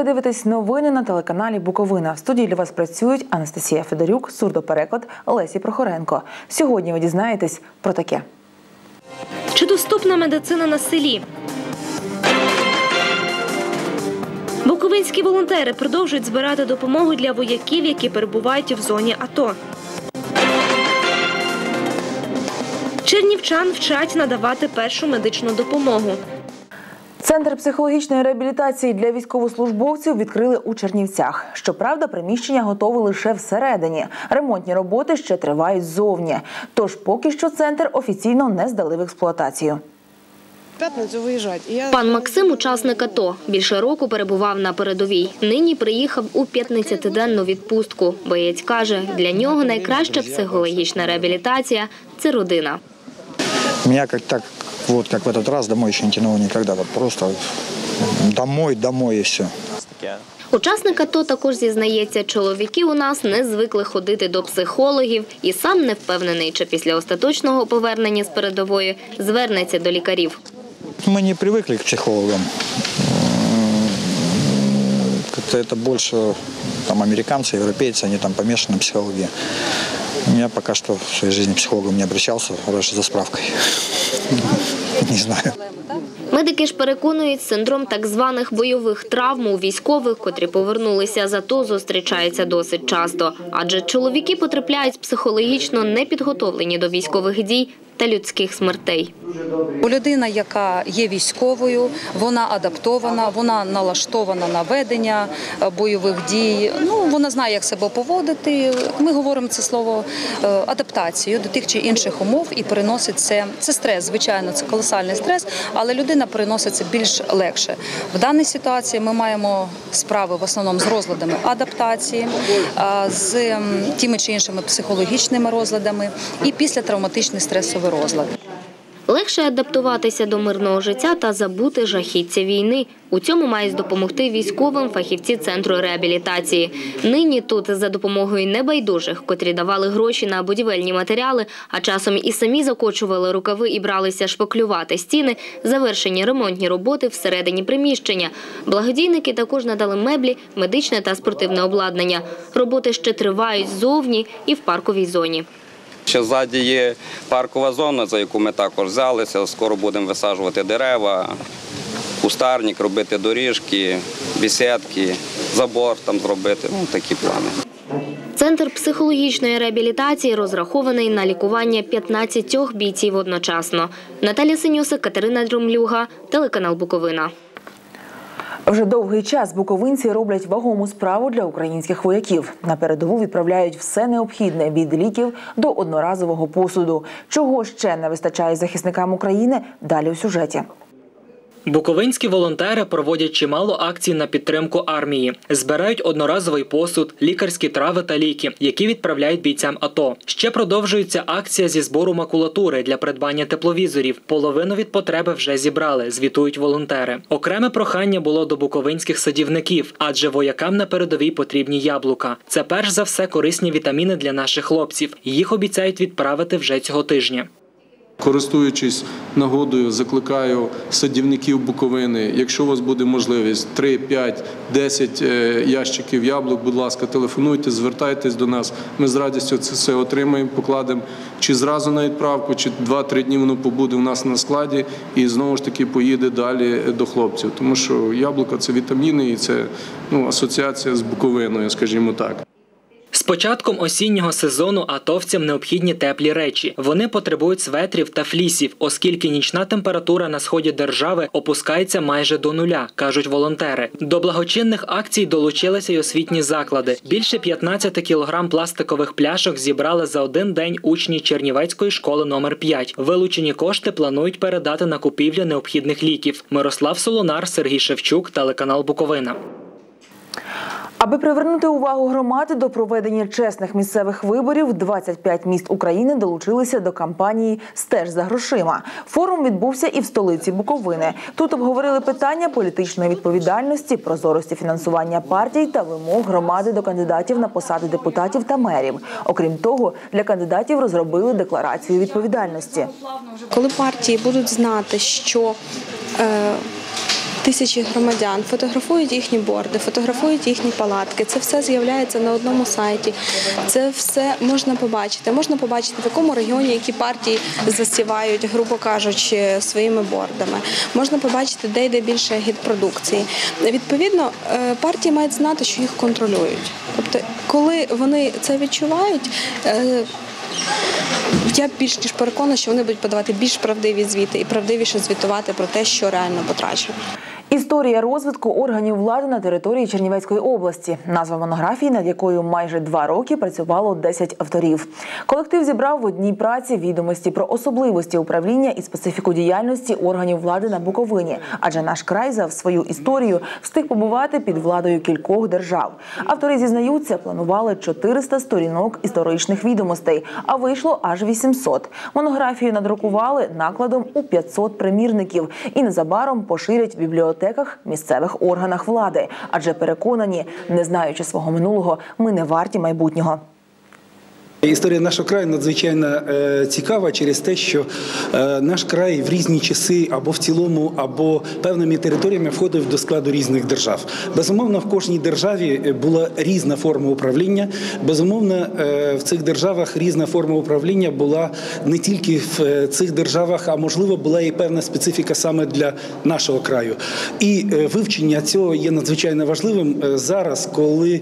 Ви дивитесь новини на телеканалі Буковина. В студії для вас працюють Анастасія Федорюк, сурдопереклад Лесі Прохоренко. Сьогодні ви дізнаєтесь про таке. Чи доступна медицина на селі? Буковинські волонтери продовжують збирати допомогу для вояків, які перебувають в зоні АТО. Чернівчан вчать надавати першу медичну допомогу. Центр психологічної реабілітації для військовослужбовців відкрили у Чернівцях. Щоправда, приміщення готове лише всередині. Ремонтні роботи ще тривають ззовні. Тож поки що центр офіційно не здали в експлуатацію. п'ятницю виїжджати. Пан Максим, учасник АТО, більше року перебував на передовій. Нині приїхав у 15-денну відпустку. Боєць каже, для нього найкраща психологічна реабілітація це родина. Как так, вот как в этот раз, домой еще не тянуло никогда. Вот просто домой, домой и все. Учасник АТО також зізнається, чоловіки у нас не звикли ходити до психологів і сам не впевнений, чи після остаточного повернення з передової звернеться до лікарів. Мы не привыкли к психологам. М, Как-то это больше там американцы, европейцы, они там помешаны на психологии. Я пока что в своей жизни психологом не обращался, раньше за справкой. Не знаю. Медики ж переконують, синдром так званих бойових травм у військових, котрі повернулися з АТО, зустрічається досить часто. Адже чоловіки потрапляють психологічно непідготовлені до військових дій та людських смертей. Людина, яка є військовою, вона адаптована, вона налаштована на ведення е, бойових дій. Ну вона знає, як себе поводити. Ми говоримо це слово е, адаптацію до тих чи інших умов і переносить це. Це стрес, звичайно, це колосальний стрес, але людина переносить це більш легше. В даній ситуації ми маємо справи в основному з розладами адаптації, е, з тими чи іншими психологічними розладами і післятравматичний стресовий розлад. Легше адаптуватися до мирного життя та забути жахіття війни. У цьому мають допомогти військовим фахівці центру реабілітації. Нині тут за допомогою небайдужих, котрі давали гроші на будівельні матеріали, а часом і самі закочували рукави і бралися шпаклювати стіни, завершені ремонтні роботи всередині приміщення. Благодійники також надали меблі, медичне та спортивне обладнання. Роботи ще тривають ззовні і в парковій зоні. Ще ззаді є паркова зона, за яку ми також взялися. Скоро будемо висаджувати дерева, кустарник, робити доріжки, бесідки, забор там зробити. Ну, такі плани. Центр психологічної реабілітації розрахований на лікування 15 бійців одночасно. Наталя Синюсик, Катерина Друмлюга, телеканал Буковина. Вже довгий час буковинці роблять вагому справу для українських вояків. На передову відправляють все необхідне від ліків до одноразового посуду. Чого ще не вистачає захисникам України? Далі у сюжеті. Буковинські волонтери проводять чимало акцій на підтримку армії, збирають одноразовий посуд, лікарські трави та ліки, які відправляють бійцям АТО. Ще продовжується акція зі збору макулатури для придбання тепловізорів. Половину від потреби вже зібрали, звітують волонтери. Окреме прохання було до буковинських садівників, адже воякам на передовій потрібні яблука. Це перш за все корисні вітаміни для наших хлопців. Їх обіцяють відправити вже цього тижня. Користуючись нагодою, закликаю садівників Буковини. Якщо у вас буде можливість 3, 5, 10 е, ящиків яблук, будь ласка, телефонуйте, звертайтесь до нас. Ми з радістю це все отримаємо, покладемо чи зразу на відправку, чи 2-3 дні воно побуде у нас на складі і знову ж таки поїде далі до хлопців. Тому що яблука це вітаміни і це ну, асоціація з Буковиною, скажімо так. З початком осіннього сезону атовцям необхідні теплі речі. Вони потребують светрів та флісів, оскільки нічна температура на сході держави опускається майже до нуля, кажуть волонтери. До благочинних акцій долучилися й освітні заклади. Більше 15 кілограм пластикових пляшок зібрали за один день учні Чернівецької школи номер 5 Вилучені кошти планують передати на купівлю необхідних ліків. Мирослав Солонар, Сергій Шевчук, телеканал Буковина. Аби привернути увагу громади до проведення чесних місцевих виборів, 25 міст України долучилися до кампанії Стеж за грошима. Форум відбувся і в столиці Буковини. Тут обговорили питання політичної відповідальності, прозорості фінансування партій та вимог громади до кандидатів на посади депутатів та мерів. Окрім того, для кандидатів розробили декларацію відповідальності. Коли партії будуть знати, що е, тисячі громадян, фотографують їхні борди, фотографують їхні палатки. Це все з'являється на одному сайті. Це все можна побачити. Можна побачити, в якому регіоні які партії засівають, грубо кажучи, своїми бордами. Можна побачити, де йде більше гідпродукції. Відповідно, е, партії мають знати, що їх контролюють. Тобто, коли вони це відчувають. е, я більш ніж переконана, що вони будуть подавати більш правдиві звіти і правдивіше звітувати про те, що реально потрачено. Історія розвитку органів влади на території Чернівецької області. Назва монографії, над якою майже два роки працювало 10 авторів. Колектив зібрав в одній праці відомості про особливості управління і специфіку діяльності органів влади на Буковині. Адже наш край за свою історію встиг побувати під владою кількох держав. Автори зізнаються, планували 400 сторінок історичних відомостей, а вийшло аж 800. Монографію надрукували накладом у 500 примірників і незабаром поширять в бібліотеках місцевих органах влади. Адже переконані, не знаючи свого минулого, ми не варті майбутнього. Історія нашого краю надзвичайно е, цікава через те, що е, наш край в різні часи або в цілому, або певними територіями входив до складу різних держав. Безумовно, в кожній державі була різна форма управління. Безумовно, е, в цих державах різна форма управління була не тільки в е, цих державах, а можливо була і певна специфіка саме для нашого краю. І е, вивчення цього є надзвичайно важливим е, зараз, коли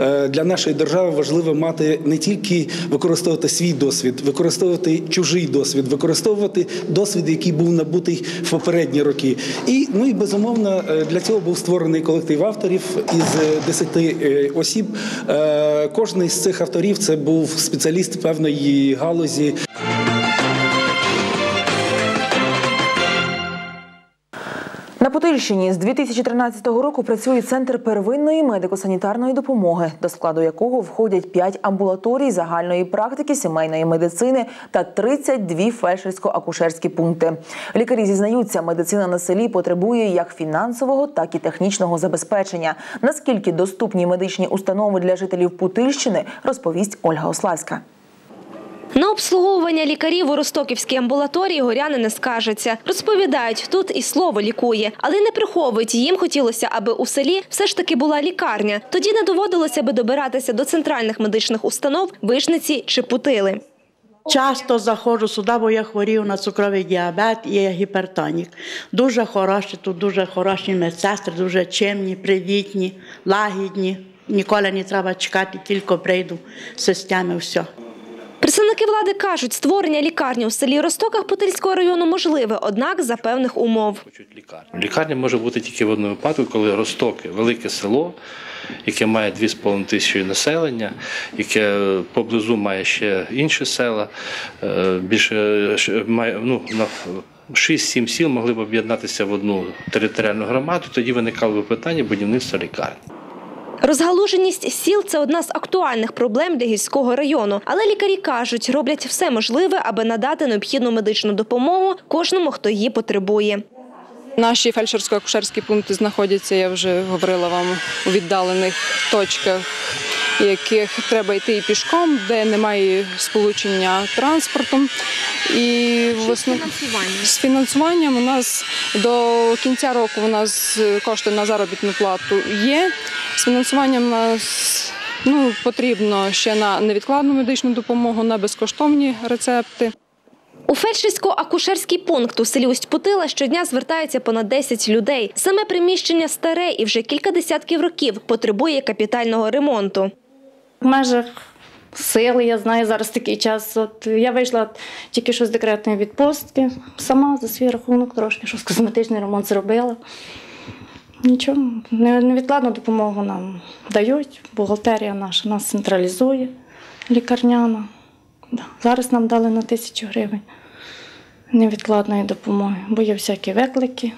е, для нашої держави важливо мати не тільки використовувати свій досвід, використовувати чужий досвід, використовувати досвід, який був набутий в попередні роки. І ну і безумовно е, для цього був створений колектив авторів із десяти 10 е, осіб. Е, Кожний з цих авторів це був спеціаліст певної галузі. Путильщині з 2013 року працює центр первинної медико-санітарної допомоги, до складу якого входять 5 амбулаторій загальної практики сімейної медицини та 32 фельдшерсько-акушерські пункти. Лікарі зізнаються, медицина на селі потребує як фінансового, так і технічного забезпечення. Наскільки доступні медичні установи для жителів Путильщини, розповість Ольга Ославська. На обслуговування лікарів у Ростоківській амбулаторії горяни не скаржаться. Розповідають, тут і слово лікує, але не приховують. Їм хотілося, аби у селі все ж таки була лікарня. Тоді не доводилося би добиратися до центральних медичних установ, вишниці чи путили. Часто заходжу сюди, бо я хворію на цукровий діабет і гіпертонік. Дуже хороші, тут дуже хороші медсестри, дуже чимні, привітні, лагідні. Ніколи не треба чекати, тільки прийду системи, все. Представники влади кажуть, створення лікарні у селі Ростоках Путильського району можливе, однак за певних умов. Лікарня може бути тільки в одному випадку, коли Ростоки велике село, яке має 2,5 тисячі населення, яке поблизу має ще інші села, е, більше має ну, на 6-7 сіл могли б об'єднатися в одну територіальну громаду, тоді виникало б питання будівництва лікарні. Розгалуженість сіл це одна з актуальних проблем для гірського району. Але лікарі кажуть, роблять все можливе, аби надати необхідну медичну допомогу кожному, хто її потребує. Наші фельдшерсько-акушерські пункти знаходяться, я вже говорила вам, у віддалених точках, яких треба йти і пішком, де немає сполучення транспортом. І в основ... з фінансуванням у нас до кінця року у нас кошти на заробітну плату є. З фінансуванням у нас ну, потрібно ще на невідкладну медичну допомогу, на безкоштовні рецепти. У фельдшерсько-акушерський пункт у селі Усть-Путила щодня звертається понад 10 людей. Саме приміщення старе і вже кілька десятків років потребує капітального ремонту. В межах сили, я знаю, зараз такий час. От я вийшла тільки що з декретної відпустки, сама за свій рахунок трошки щось косметичний ремонт зробила. Нічого, невідкладну допомогу нам дають. Бухгалтерія наша нас централізує лікарняна. Зараз нам дали на тисячу гривень невідкладної допомоги, бо є всякі виклики.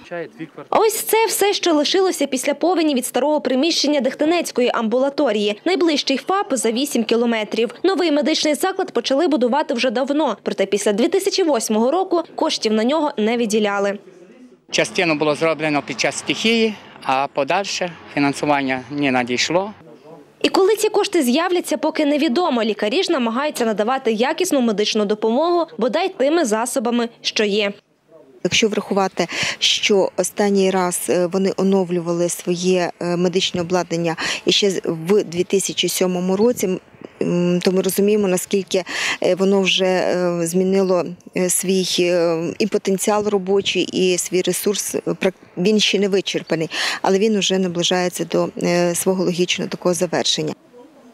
А Ось це все, що лишилося після повені від старого приміщення Дехтинецької амбулаторії. Найближчий ФАП за 8 кілометрів. Новий медичний заклад почали будувати вже давно, проте після 2008 року коштів на нього не виділяли. Частину було зроблено під час стихії, а подальше фінансування не надійшло. І коли ці кошти з'являться, поки невідомо, лікарі ж намагаються надавати якісну медичну допомогу, бодай тими засобами, що є. Якщо врахувати, що останній раз е, вони оновлювали своє е, медичне обладнання ще в 2007 році, то ми розуміємо, наскільки е, воно вже змінило свій і потенціал робочий, і свій ресурс. Він ще не вичерпаний, але він вже наближається до свого логічного такого завершення.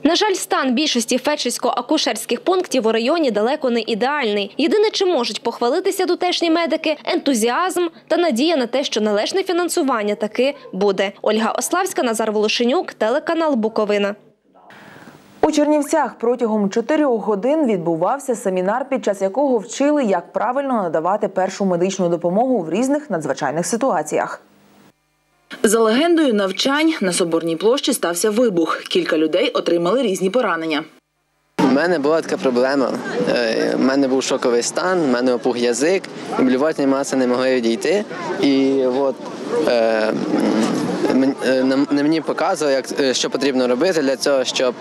На жаль, стан більшості фельдшерсько-акушерських пунктів у районі далеко не ідеальний. Єдине, чим можуть похвалитися тутешні медики – ентузіазм та надія на те, що належне фінансування таки буде. Ольга Ославська, Назар Волошенюк, телеканал Буковина. У Чернівцях протягом чотирьох годин відбувався семінар, під час якого вчили, як правильно надавати першу медичну допомогу в різних надзвичайних ситуаціях. За легендою навчань на соборній площі стався вибух. Кілька людей отримали різні поранення. У мене була така проблема. Е, У мене був шоковий стан, у мене опух язик, блювотні маси не могли відійти. І от на на мені показували, як, е, що потрібно робити для цього, щоб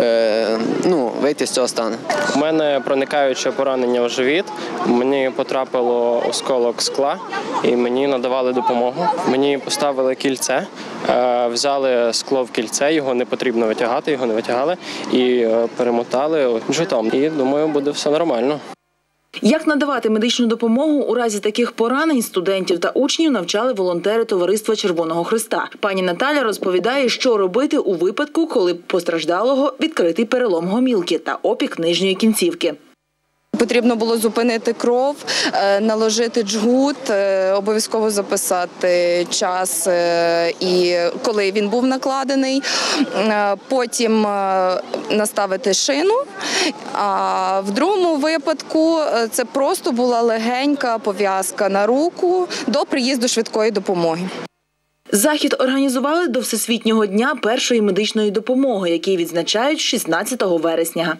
е, ну, вийти з цього стану. У мене проникаюче поранення в живіт. Мені потрапило осколок скла, і мені надавали допомогу. Мені поставили кільце, е, взяли скло в кільце, його не потрібно витягати, його не витягали і е, перемотали житом. І думаю, буде все нормально. Як надавати медичну допомогу у разі таких поранень студентів та учнів навчали волонтери Товариства Червоного Христа. Пані Наталя розповідає, що робити у випадку, коли постраждалого відкритий перелом гомілки та опік нижньої кінцівки. Потрібно було зупинити кров, е, наложити джгут, е, обов'язково записати час е, і коли він був накладений. Потім наставити шину. А в другому випадку це просто була легенька пов'язка на руку до приїзду швидкої допомоги. Захід організували до Всесвітнього дня першої медичної допомоги, який відзначають 16 вересня.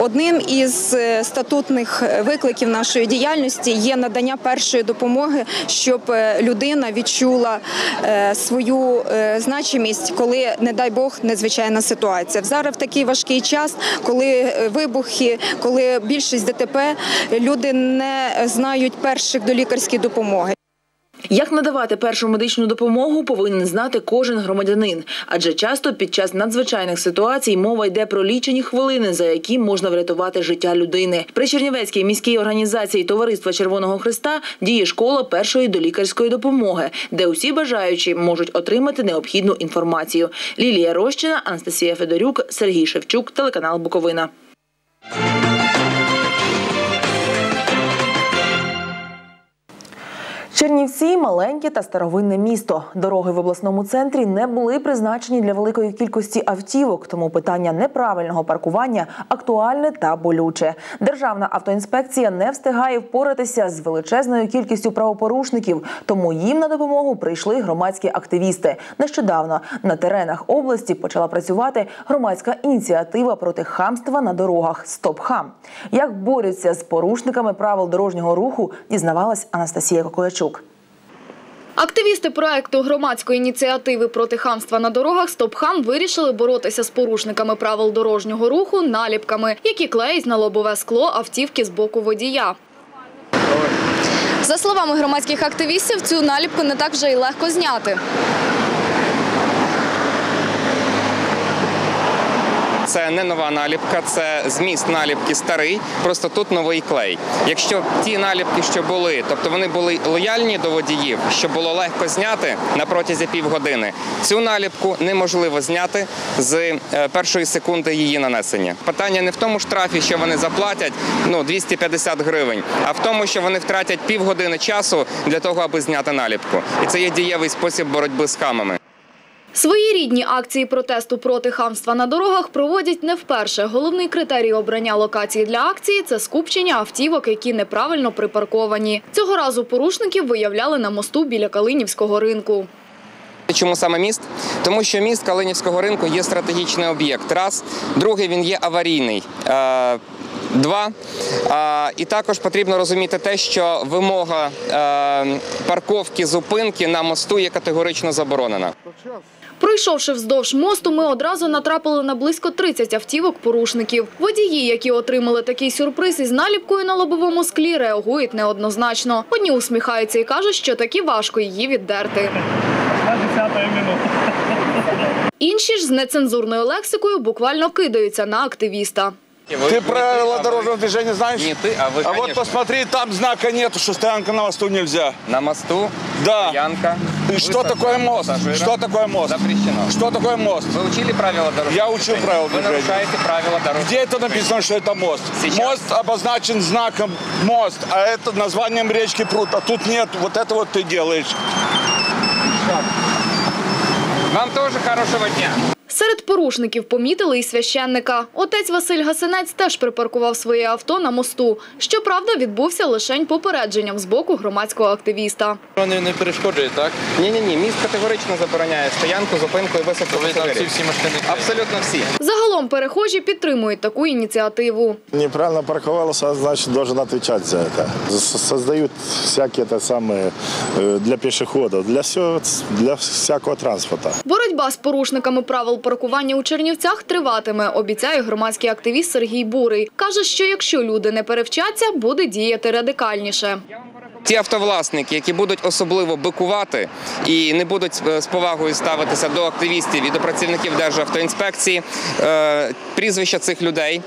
Одним із е, статутних викликів нашої діяльності є надання першої допомоги, щоб е, людина відчула е, свою е, значимість, коли, не дай Бог, незвичайна ситуація. Зараз в такий важкий час, коли е, вибухи, коли більшість ДТП, люди не знають перших до лікарської допомоги. Як надавати першу медичну допомогу, повинен знати кожен громадянин, адже часто під час надзвичайних ситуацій мова йде про лічені хвилини, за які можна врятувати життя людини. При Чернівецькій міській організації Товариства Червоного Христа діє школа першої долікарської допомоги, де усі бажаючі можуть отримати необхідну інформацію. Лілія Рощина, Анастасія Федорюк, Сергій Шевчук, телеканал Буковина. Чернівці маленьке та старовинне місто. Дороги в обласному центрі не були призначені для великої кількості автівок, тому питання неправильного паркування актуальне та болюче. Державна автоінспекція не встигає впоратися з величезною кількістю правопорушників, тому їм на допомогу прийшли громадські активісти. Нещодавно на теренах області почала працювати громадська ініціатива проти хамства на дорогах Стоп хам. Як борються з порушниками правил дорожнього руху, дізнавалась Анастасія Коколячук. Активісти проекту громадської ініціативи проти хамства на дорогах «Стопхам» вирішили боротися з порушниками правил дорожнього руху наліпками, які клеїть на лобове скло автівки з боку водія. За словами громадських активістів, цю наліпку не так вже й легко зняти. Це не нова наліпка, це зміст наліпки старий, просто тут новий клей. Якщо ті наліпки, що були, тобто вони були лояльні до водіїв, що було легко зняти на протязі півгодини, цю наліпку неможливо зняти з е, першої секунди її нанесення. Питання не в тому штрафі, що вони заплатять ну 250 гривень, а в тому, що вони втратять півгодини часу для того, аби зняти наліпку. І це є дієвий спосіб боротьби з хамами. Своєрідні акції протесту проти хамства на дорогах проводять не вперше. Головний критерій обрання локації для акції це скупчення автівок, які неправильно припарковані. Цього разу порушників виявляли на мосту біля Калинівського ринку. Чому саме міст? Тому що міст Калинівського ринку є стратегічний об'єкт. Раз, другий він є аварійний. Е, Два і також потрібно розуміти те, що вимога е, парковки зупинки на мосту є категорично заборонена. Пройшовши вздовж мосту, ми одразу натрапили на близько 30 автівок порушників. Водії, які отримали такий сюрприз із наліпкою на лобовому склі, реагують неоднозначно. Одні усміхаються і кажуть, що таки важко її віддерти. Інші ж з нецензурною лексикою буквально кидаються на активіста. Ты правила дорожного движения знаешь? Не ты, а вы, А вот конечно. посмотри, там знака нету, что стоянка на мосту нельзя. На мосту Да. стоянка. И что такое мост? пассажира Что такое мост? Запрещено. Что такое мост? Вы учили правила дорожного Я учил движения? правила Вы движения. нарушаете правила дорожного Где это написано, что это мост? Сейчас. Мост обозначен знаком мост, а это названием речки пруд. А тут нет, вот это вот ты делаешь. Вам тоже хорошего дня. Серед порушників помітили і священника. Отець Василь Гасинець теж припаркував своє авто на мосту. Щоправда, відбувся лишень попередженням з боку громадського активіста. Вони не перешкоджують, так? Ні, ні, ні. Міст категорично забороняє стоянку, зупинку і висадку пасажирів. всі машини. Абсолютно всі. Загалом перехожі підтримують таку ініціативу. Неправильно парковался, значит, должен отвечать за это. С- Создают всякие это самые э, для пешеходов, для, всего, для всякого транспорта. Боротьба з порушниками правил паркування у Чернівцях триватиме, обіцяє громадський активіст Сергій Бурий. Каже, що якщо люди не перевчаться, буде діяти радикальніше. Ті автовласники, які будуть особливо бикувати і не будуть е, з повагою ставитися до активістів і до працівників Державтоінспекції, е, прізвища цих людей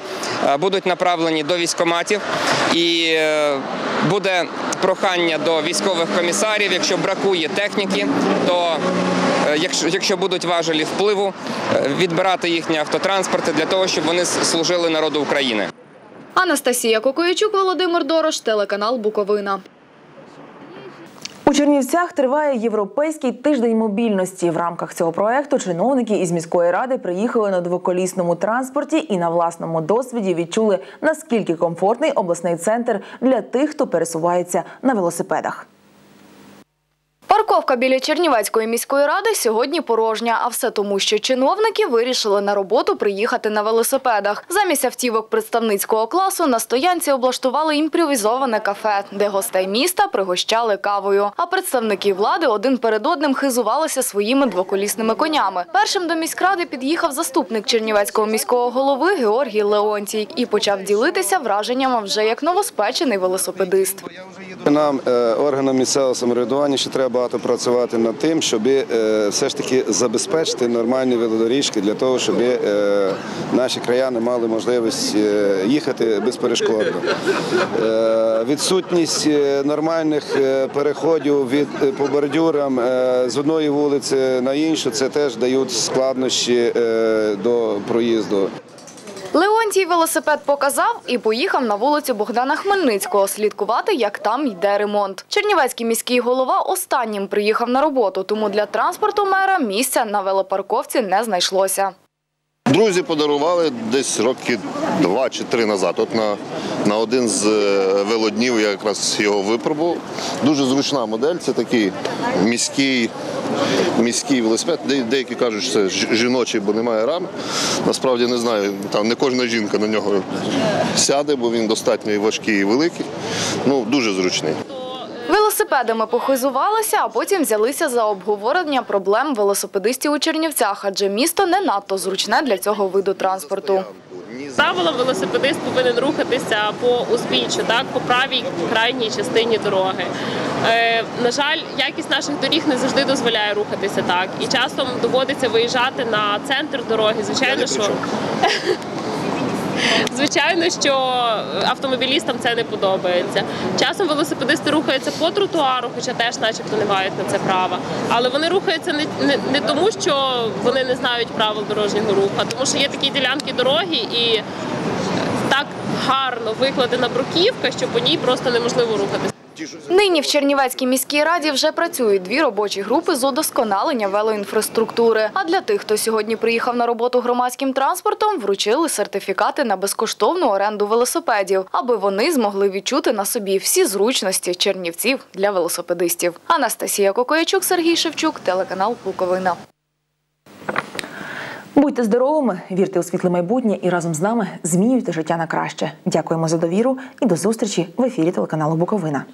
е, будуть направлені до військоматів і буде прохання до військових комісарів, якщо бракує техніки, то якщо, якщо будуть важелі впливу, е, відбирати їхні автотранспорти для того, щоб вони служили народу України. Анастасія Кокоячук, Володимир Дорош, телеканал Буковина. У Чернівцях триває європейський тиждень мобільності. В рамках цього проекту чиновники із міської ради приїхали на двоколісному транспорті і на власному досвіді відчули наскільки комфортний обласний центр для тих, хто пересувається на велосипедах. Парковка біля Чернівецької міської ради сьогодні порожня, а все тому, що чиновники вирішили на роботу приїхати на велосипедах. Замість автівок представницького класу на стоянці облаштували імпровізоване кафе, де гостей міста пригощали кавою. А представники влади один перед одним хизувалися своїми двоколісними конями. Першим до міськради під'їхав заступник Чернівецького міського голови Георгій Леонтій і почав ділитися враженнями вже як новоспечений велосипедист. Нам, е, органам місцевого самоврядування, ще треба багато працювати над тим, щоб е, все ж таки забезпечити нормальні велодоріжки для того, щоб е, наші краяни мали можливість е, їхати безперешкодно. Відсутність нормальних переходів від по бордюрам з одної вулиці на іншу, це теж дають складнощі до проїзду. Леонтій велосипед показав і поїхав на вулицю Богдана Хмельницького слідкувати, як там йде ремонт. Чернівецький міський голова останнім приїхав на роботу, тому для транспорту мера місця на велопарковці не знайшлося. Друзі подарували десь роки два чи три назад. От на, на один з е, велоднів я якраз його випробував. Дуже зручна модель, це такий міський, міський велосипед. Де- Деякі кажуть, що це жіночий, бо немає рами. Насправді не знаю, там не кожна жінка на нього сяде, бо він достатньо важкий і великий. Ну, дуже зручний. Велосипедами похизувалися, а потім взялися за обговорення проблем велосипедистів у Чернівцях, адже місто не надто зручне для цього виду транспорту. Правилом велосипедист повинен рухатися по узбіччю, так по правій крайній частині дороги. Е, на жаль, якість наших доріг не завжди дозволяє рухатися так. І часом доводиться виїжджати на центр дороги. Звичайно, що Звичайно, що автомобілістам це не подобається. Часом велосипедисти рухаються по тротуару, хоча теж, начебто, не мають на це права. Але вони рухаються не, не, не тому, що вони не знають правил дорожнього руху, а тому що є такі ділянки дороги і так гарно викладена бруківка, що по ній просто неможливо рухатися. Нині в Чернівецькій міській раді вже працюють дві робочі групи з удосконалення велоінфраструктури. А для тих, хто сьогодні приїхав на роботу громадським транспортом, вручили сертифікати на безкоштовну оренду велосипедів, аби вони змогли відчути на собі всі зручності чернівців для велосипедистів. Анастасія Кокоячук, Сергій Шевчук, телеканал Буковина. Будьте здоровими, вірте у світле майбутнє і разом з нами змінюйте життя на краще. Дякуємо за довіру і до зустрічі в ефірі телеканалу Буковина.